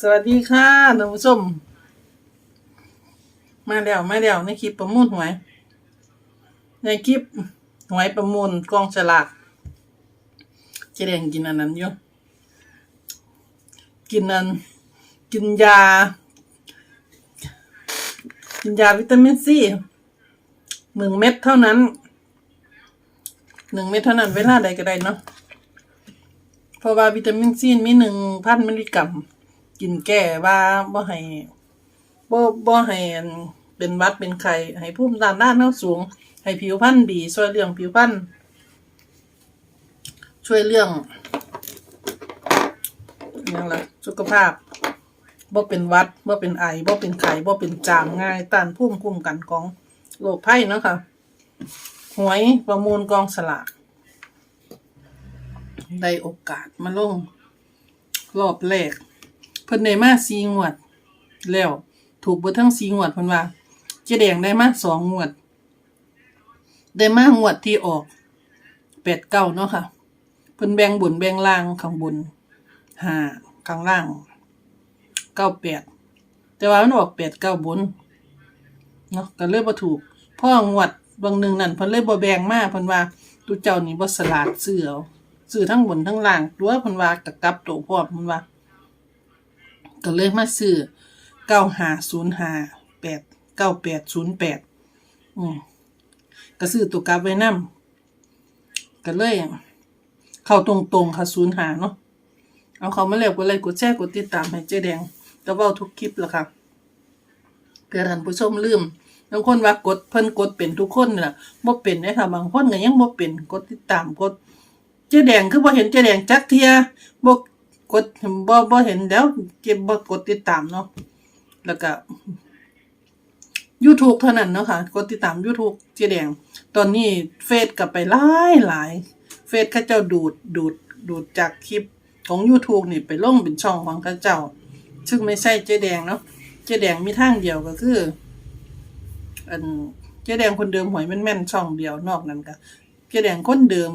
สวัสดีค่ะท่านผู้ชม มาแล้วมาแล้วในคลิปประมูลหวย ในคลิปหวยประมูลกองฉลากเจแดงกินอันนั้นอยู่กินอันกินยา กินยาวิตามินซีหนึ่งเม็ดเท่านั้นหนึ่งเม็ดเท่านั้นเวลาใดก็ได้เนาะเพราะว่าวิตามินซีมีหนึ่งพันมิลลิกรัม กินแก้ว่าบ่ให้บ่บ่ให้เป็นวัดเป็นไข้ให้ภูมิต้านทานเราสูง ให้ผิวพรรณดี ช่วยเรื่องผิวพรรณช่วยเรื่องอหยังละสุขภาพบ่เป็นวัดบ่เป็นไอบ่เป็นไข้บ่เป็นจามง่ายต้านภูมิคุ้มกันของโรคภัยเนาะค่ะหวยประมูลกองสลากได้โอกาสมาลงรอบแรก พิ่นได้มาสีงวด แล้ว ถูกเบิดทั้งสีงวดเพิ่นว่าเจ๊แดงได้มาสองงวด ได้มางวดที่ออกแปดเก้าเนาะค่ะเพิ่นแบ่งบนแบ่งล่างข้างบนห้าข้างล่างเก้าแปดแต่ว่ามันออกแปดเก้าบนเนาะก็เลยบ่ถูกพ่องวดบางหนึ่งนั่นเพิ่นเลยบ่แบ่งมาเพิ่นว่าตุเจ้านี่บ่สลาดซื้อเอาซื้อทั้งบนทั้งล่างตัวเพิ่นว่ากับกลับโตพร้อมเพิ่นว่า ก็เลยมาซื้อเก้าห้าศูนย์ห้าแปดเก้าแปดศูนย์แปดอืมก็ซื้อตัวกลับไว้นำก็เลย เข้าตรงๆค่ะศูนย์หาเนาะเอาเขามาแล้วกดไลค์กดแชร์กดติดตามให้เจ๊แดงก็เว้าทุกคลิปแล้วค่ะเพื่อท่านผู้ชมลืมบางคนว่ากดเพิ่นกดเป็นทุกคนน่ะบ่เป็นเด้ค่ะบางคนก็ยังบ่เป็นกดติดตามกดเจ๊แดงคือบ่เห็นเจ๊แดงจักเทียบ่ กดบ่บ่เห็นแล้วเก็บบ่กดติดตามเนาะแล้วก็ YouTube เท่านั้นเนาะค่ะ กดติดตาม YouTube เจแดง ตอนนี้เฟซกลับไปหลายหลายเฟซเขาเจ้าดูดดูดดูดจากคลิปของ YouTube นี่ไปลงเป็นช่องของเขาเจ้า ซึ่งไม่ใช่เจแดงเนาะเจแดงมีทางเดียวก็คืออันเจแดงคนเดิมหวยแม่นๆช่องเดียวนอกนั้นก็เจแดงคนเดิม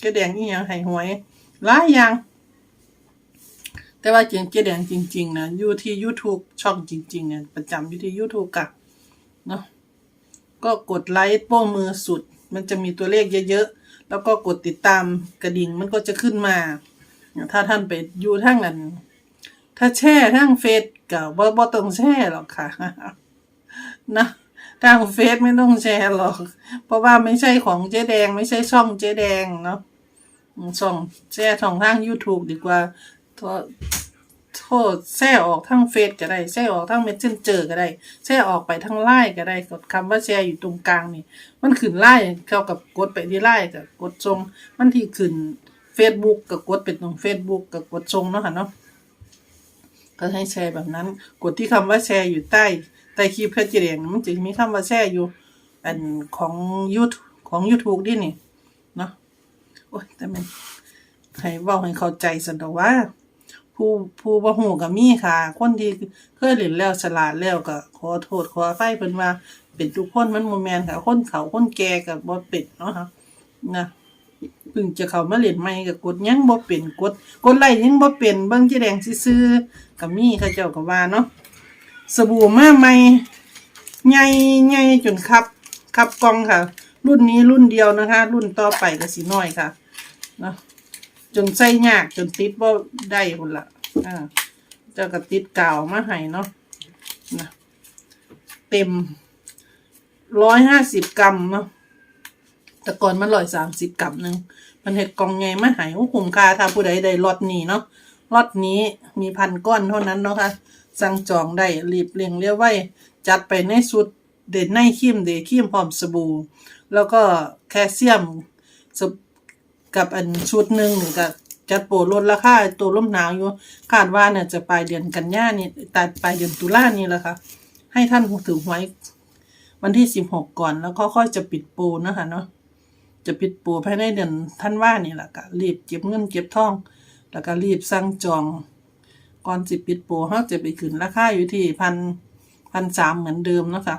เจแดงอีหยังให้หวยหลายอย่าง แต่ว่าเจริงเจแดงจริง ๆ นะอยู่ที่ YouTube ช่องจริง ๆ เนี่ย ประจำอยู่ที่ YouTube กะเนาะก็กดไลค์โป้งมือสุด มันจะมีตัวเลขเยอะๆ แล้วก็กดติดตามกระดิ่งมันก็จะขึ้นมา ถ้าท่านไปอยู่ทั้งนั้น ถ้าแช่ทั้งเฟซก็บ่บ่ต้องแช่หรอกค่ะนะทางเฟซไม่ต้องแชร์หรอก เพราะว่าไม่ใช่ของเจ๊แดง ไม่ใช่ช่องเจ๊แดงเนาะอืมช่องแชร์ช่องทาง YouTube ดีกว่า โทษโทษแชร์ออกทางเฟซก็ได้แชร์ออกทางเมสเซนเจอร์ก็ได้แชร์ออกไปทางไลน์ก็ได้กดคำว่าแชร์อยู่ตรงกลางนี่ มันขึ้นไลน์เข้ากับกดไปที่ไลน์กับกดทรงมันที่ขึ้น Facebook กับกดเป็นตรง Facebook กับกดทรงเนาะค่ะเนาะก็ให้แชร์แบบนั้น กดที่คำว่าแชร์อยู่ใต้ใต้คลิปเพจเจเรียงมันจะมีคำว่าแชร์อยู่ อันของยูทูของ YouTube ดินี่เนาะโอ้ยแต่มันให้ว้าให้เข้าใจสันดอกว่า ผู้ผู้บ่ฮู้ก็มีค่ะ คนที่เคยเล่นแล้วฉลาดแล้วก็ขอโทษขออภัยเพิ่นว่า เป็นทุกคนมันบ่แม่นค่ะ คนเขาคนแก่ก็บ่เป็นเนาะค่ะนะเพิ่งจะเข้ามาเล่นใหม่ก็กดยังบ่เป็นกดกดไลค์ยังบ่เป็นเบิ่งเจ๊แดงซื่อๆก็มีเขาเจ้าก็ว่าเนาะสบู่มาใหม่ใหญ่ใหญ่จนคับคับกองค่ะ รุ่นนี้รุ่นเดียวนะคะ รุ่นต่อไปก็สิน้อยค่ะเนาะ จนใส่ยากจนติดบ่ได้พุ่นละอ่าเจ้าก็ติดกาวมาให้เนาะนะเต็มร้อยห้าสิบกรัมเนาะแต่ก่อนมันร้อยสามสิบกรัมหนึ่งมันเห็ดกองไงมาใหายว่าคุ้มค่าถ้าผู้ใดได้ล็อตนี้เนาะล็อตนี้มีพันก้อนเท่านั้นเนาะค่ะสั่งจองได้รีบเร่งเรียกไว้จัดไปในสุดเด่นในครีมเดครีมพร้อมสบู่แล้วก็แคลเซียมส กับอันชุดหนึ่งนี่ก็จัดโปรลดราคาตัวร่มหนาวอยู่คาดว่าเนี่ยจะปลายเดือนกันยานี่ตัดปลายเดือนตุลานี่แหละค่ะ ให้ท่านถือหวยวันที่สิบหกก่อนแล้วก็ค่อยจะปิดโปรนะคะเนาะจะปิดโปูภายในเดือนท่านว่านี่แหละก็รีบเก็บเงินเก็บทอง แล้วก็รีบสั่งจอง ก่อนสิปิดโปูเขาจะไปขึ้นราคาอยู่ที่พันพันสามเหมือนเดิมนะคะ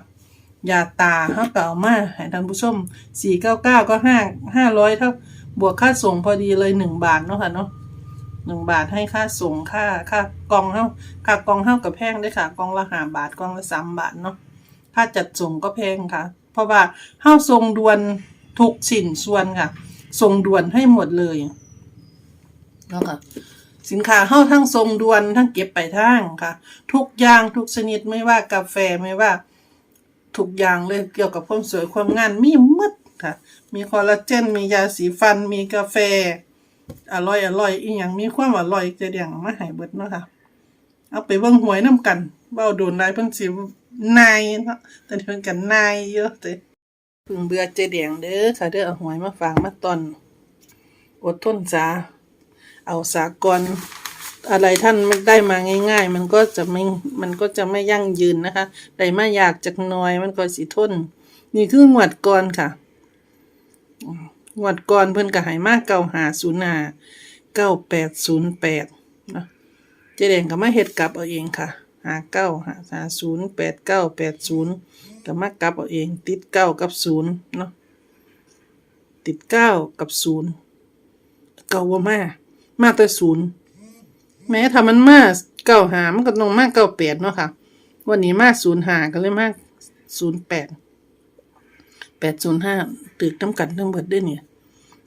ยาตาเขาก็เอามาให้ท่านผู้ชมสี่เก้าเก้าก็ห้าห้าร้อยเท่า บวกค่าส่งพอดีเลยหนึ่งบาทเนาะค่ะเนาะหนึ่งบาทให้ค่าส่งค่าค่ากล่องเท่าค่ากล่องเท่ากับแพงด้วยค่ะกล่องละห้าบาทกล่องละสามบาทเนาะค่าจัดส่งก็แพงค่ะ เพราะว่าเท่าส่งด่วนทุกสินส่วนค่ะ ส่งด่วนให้หมดเลยเนาะค่ะสินค้าเฮาทั้งทรงด่วนทั้งเก็บไปลายทางค่ะ ทุกอย่างทุกชนิดไม่ว่ากาแฟไม่ว่าทุกอย่างเลยเกี่ยวกับความสวยความงามมีหมด ค่ะ มีคอลลาเจน มียาสีฟัน มีกาแฟ อร่อยอร่อยอีหยังมีความอร่อยจะเดียงมาให้เบิดเนาะค่ะ เอาไปเบิ่งหวยน้ำกันเบ้าโดนได้เพิ่นสินายเนาะแต่เพิ่นกันนายเยอะเด้เพิ่งเบื่อเจแดงเด้อค่ะเด้อเอาหวยมาฝากมาตอน อดทนจ้าเอาสากลอะไรท่านไม่ได้มาง่าย ๆ มันก็จะไม่ มันก็จะไม่ยั่งยืนนะคะ ได้มาอยากจากน้อยมันก็สิทน นี่คืองวดก่อนค่ะ งวดก่อนเพิ่นก็ให้มาเก้าหาศูนย์หาเก้าแปดศูนย์แปดนะเจแดงก็มาเฮ็ดกลับเอาเองค่ะหาเก้าหาหาศูนย์แปดเก้าแปดศูนย์ก็มากลับเอาเอง ติดเก้ากับศูนย์เนาะติดเก้ากับศูนย์เก่าว่ามามาแต่ศูนย์แม้ถ้ามันมาเก้าหามันก็ต้องมาเก้าแปดเนาะค่ะ วันนี้มาศูนย์หาก็เลยมาศูนย์แปด แปดศูนย์ห้าตึกน้ำกันทั้งหมดด้วยเนี่ย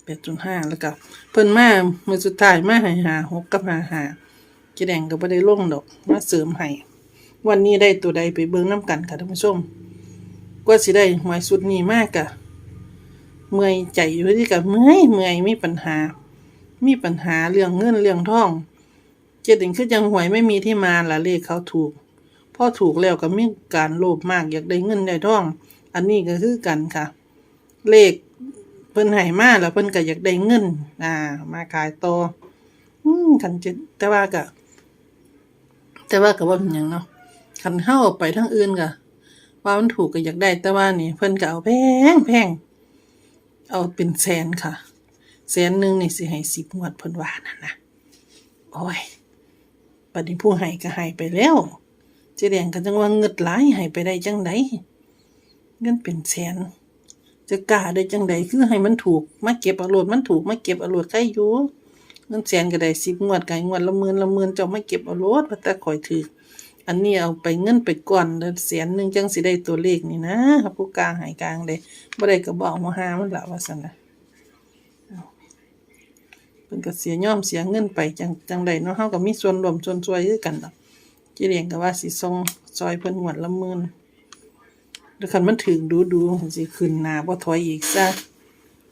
แปดศูนย์ห้าแล้วก็เพิ่นมาเมื่อสุดท้ายมาหายหาหกกับหาหาเจแดงก็บ่ได้ล่งดอกมาเสริมให้วันนี้ได้ตัวใดไปเบิ่งน้ำกันค่ะท่านผู้ชมกว่าสิได้หวยสุดนี้มากกะเมื่อยใจอยู่ที่กับเมื่อยเมื่อยมีปัญหา มีปัญหาเรื่องเงินเรื่องทอง เจดิงคือจังหวยไม่มีที่มาละเลขเขาถูกพ่อถูกแล้วก็มีการโลภมากอยากได้เงินได้ทอง อันนี้ก็คือกันค่ะ เลขเพิ่นให้มาแล้วเพิ่นก็อยากได้เงิน อ่า มาขายต่ออืมคันจะแต่ว่าก็แต่ว่าก็ว่าเป็นหยังเนาะคันเฮาไปทางอื่นก็ว่ามันถูกก็อยากได้ แต่ว่านี่ เพิ่นก็เอาแพงแพงเอาเป็นแสนค่ะ แสนหนึ่งนี่สิให้สิบงวดเพิ่นว่านั่นนะโอ้ยปัดนี้ผู้ให้ก็ให้ไปแล้วเจ๊แดงก็จังว่าเงิดหลายให้ไปได้จังได เงินเป็นแสน จะกล้าได้จังไดคือให้มันถูก มาเก็บอาโลดมันถูกมาเก็บอาโลดใครอยู่เงินแสนก็ได้สิบงวดไก่งวดละหมื่นละหมื่นเจ้ามาเก็บอาโลดว่าแต่ข่อยถืออันนี้เอาไปเงินไปก่อนเดือนแสนหนึ่งจังสิได้ตัวเลขนี่นะครับผู้กลางหายกลางเลยบ่ได้ก็บอกมาหามันละว่าซั่นนะเพิ่นก็เสียย่อมเสียเงินไปจังจังใดเนาะเฮาก็มีส่วนรวมส่วนช่วยคือกันดอกเจีเรียงก็ว่าสิส่งซอยเพิ่นงวดละหมื่น แล้วคันมันถึงดูดูสิขึ้นหน้าบ่ถอยอีกซะ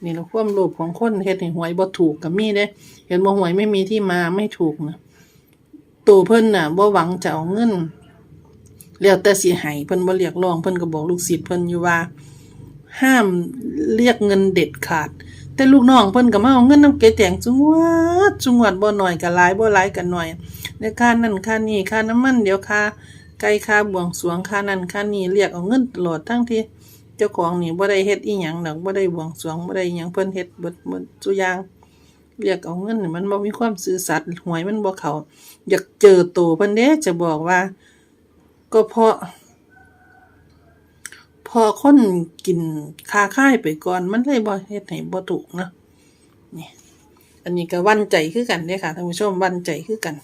นี่ละความโลภของคนเฮ็ดให้หวยบ่ถูกก็มีเด้เห็นบ่หวยไม่มีที่มาไม่ถูกนะตัวเพิ่นน่ะบ่หวังจะเอาเงินแล้วแต่สิให้เพิ่นบ่เรียกร้องเพิ่นก็บอกลูกศิษย์เพิ่นอยู่ว่า ห้ามเรียกเงินเด็ดขาด แต่ลูกน้องเพิ่นก็มาเอาเงินน้ำเกแตงจุงวัดจุงวัดบ่น้อยก็หลายบ่หลายก็น้อยในค่านั้นค่านี้ค่าน้ำมันเดี๋ยวค่า ไก่ค่าบวงสวงค่านั้นค่านี้เรียกเอาเงินตลอดทั้งที่เจ้าของนี่บ่ได้เฮ็ดอีหยังดอกบ่ได้บวงสวงบ่ได้หยังเพิ่นเฮ็ดเบิดหมดทุอย่างเรียกเอาเงินนี่มันบ่มีความซื่อสัตย์หวยมันบ่เขาอยากเจอตัวเพิ่นเด้จะบอกว่า ก็เพราะ พอคนกินคาค่ายไปก่อนมันเลยบ่เฮ็ดให้บ่ถูกเนาะนี่อันนี้ก็วันใจคือกันเด้ค่ะท่านผู้ชมวันใจคือกัน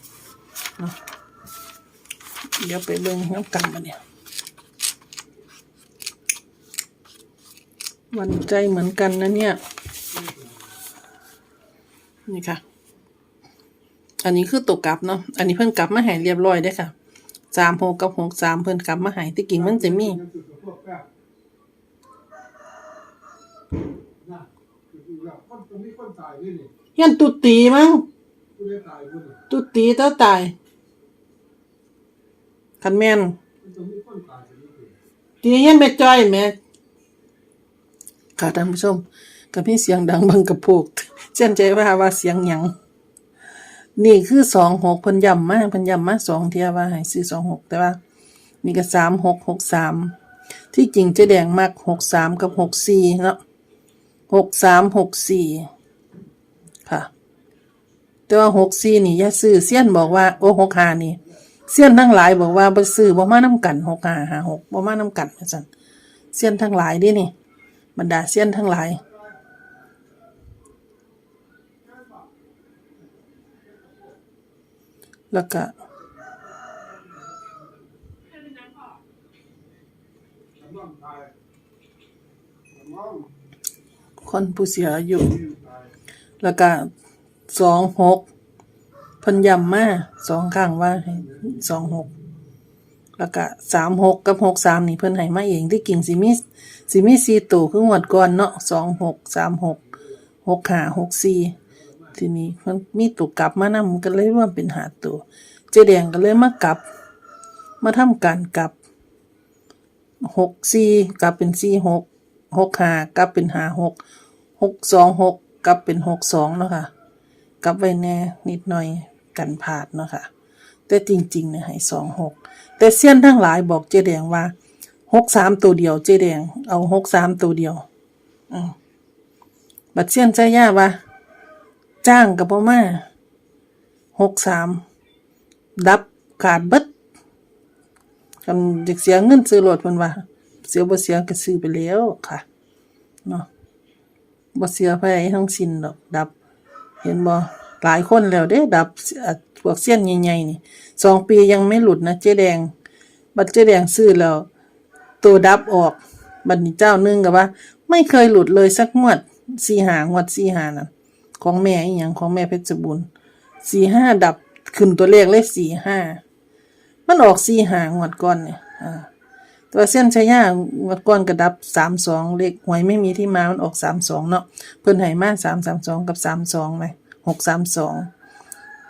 เนาะ เดี๋ยวไปเบิ่งน้ำกันบัดเนี่ยวันใจเหมือนกันนะเนี่ย นี่ค่ะ อันนี้คือตกกลับเนาะ อันนี้เพิ่นกลับมาหายเรียบร้อยได้ค่ะ สามหกกับหกสามเพิ่นกลับมาหายที่กิ่งมันจะมีนะคือแบบคนตรงนี้คนตายนี่นี่ยันตุตีมั้งตุตีเต้าตาย คันแม่นตรงนี้คนตายคนนี้คือตียันแม่จ้อยแม่ค่ะท่านผู้ชมกับพี่เสียงดังบังกระโพกเช่นใจว่าว่าเสียงหยังนี่คือสองหกพิ่นยำมาเพิ่นยำมาสองเทียว่าให้ซื้อสองหกแต่ว่า นี่ก็สามหกหกสามที่จริงจ๊แดงมากหกสามกับหกสี่เนาะหกสามหกสี่ค่ะ แต่ว่าหกสี่นี่ย่าซื้อเสี้ยนบอกว่า โอ้หกหานี่ เสี้ยนทั้งหลายบอกว่าบ่ซื้อบ่มาน้ำกันหกหาหาหกบ่มาน้ำกันว่าซั่นเสี้ยนทั้งหลายดินี่บรรดาเสี้ยนทั้งหลายแล้วก็สำรองตาคนผู้เสียอายุที่ตายแล้วก็สองหกพิ่นยำมาสองครั้งว่าให้ สองหกแล้วก็สามหกกับหกสามนี่เพิ่นให้มาเองที่กิ่งสิมีสิมีสี่ตัวคืองวดก่อนเนาะสองหกสามหกหกห้าหกสี่ทีนี้มันมีตัวกลับมานำก็เลยว่าเป็นหาตัว เจแดงก็เลยมากลับ มาทำการกลับหกสี่กลับเป็นสี่หกหกห้ากลับเป็นหาหกหกสองหกกลับเป็นหกสองเนาะค่ะกลับไว้แน่นิดหน่อยกันพลาดเนาะค่ะ แต่จริงๆเนี่ยให้สองหกแต่เสี้ยนทั้งหลายบอกเจแดงว่าหกสามตัวเดียวเจแดง เอาหกสามตัวเดียวอบัดเสี้ยนใจย่าว่าจ้างกับพ่อมาหกสามดับขาดเบิดกันจะเสียเงินซื้อรถเพิ่นว่า เสียบ่เสียก็ซื้อไปแล้วค่ะเนาะบ่เสียไปทั้งสิ้นดอกดับ เห็นบ่หลายคนแล้วเด้ ดับ พวกเสี้ยนใหญ่ๆนี่สองปียังไม่หลุดนะเจ๊แดง บัดเจ๊แดงซื้อแล้ว ตัวดับออก บัดนี้เจ้านึงก็ว่า ไม่เคยหลุดเลยสักงวดสี่หางวดสี่หานั่นของแม่อีหยังของแม่เพชรบุญสี่ห้าดับขึ้นตัวเลขเลขสี่ห้ามันออกสี่หางวดก่อนเนี่ยอ่าตัวเส้นชายางวดก้อนกระดับสามสองเลขหวยไม่มีที่มา มันออกสามสองเนาะเพิ่นให้มาสามสามสองกับสามสองไหมหกสามสอง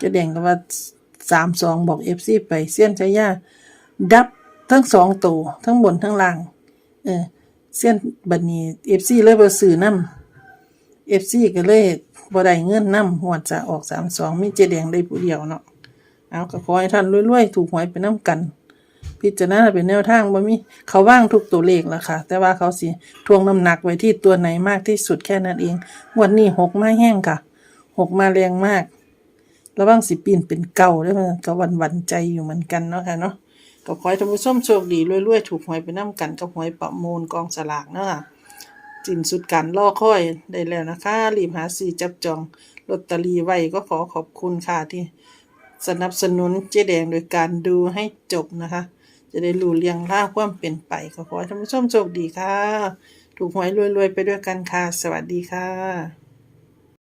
จะเด่งก็ว่าสามสองบอกเอฟซีไปเส้นชายาดับทั้งสองตัวทั้งบนทั้งล่าง เออเส้นบัดนี้เอฟซีเลยบ่ซื้อนำเอฟซีก็เลยบ่ได้เงินนำหวดจะออกสามสองมีเจแดงได้ผู้เดียวเนาะเอาก็ขอให้ท่านรวยๆ ถูกหวยไปน้ำกัน พิจารณาเป็นแนวทางบ่มีเขาว่างทุกตัวเลขแล้วค่ะ แต่ว่าเขาสิทวงน้ำหนักไว้ที่ตัวไหนมากที่สุดแค่นั้นเอง วันนี้หกมาแห้งค่ะหกมาแรงมาก ระวังสิปีนเป็นเก่าด้วยมันก็วันวันใจอยู่เหมือนกันเนาะค่ะเนาะก็ขอให้ท่านผู้ชมโชคดีรวยๆ ถูกหวยไปน้ำกันกับหวยประมูลกองสลากเนาะค่ะจินสุดการรอค่อยได้แล้วนะคะ รีบหาซื้อจับจองลอตเตอรี่ไว้ก็ขอขอบคุณค่ะที่สนับสนุนเจ๊แดงโดยการดูให้จบนะคะ จะได้รู้เรียงล่าความเป็นไปก็ขอให้ท่านผู้ชมโชคดีค่ะ ถูกหวยรวยๆไปด้วยกันค่ะ สวัสดีค่ะ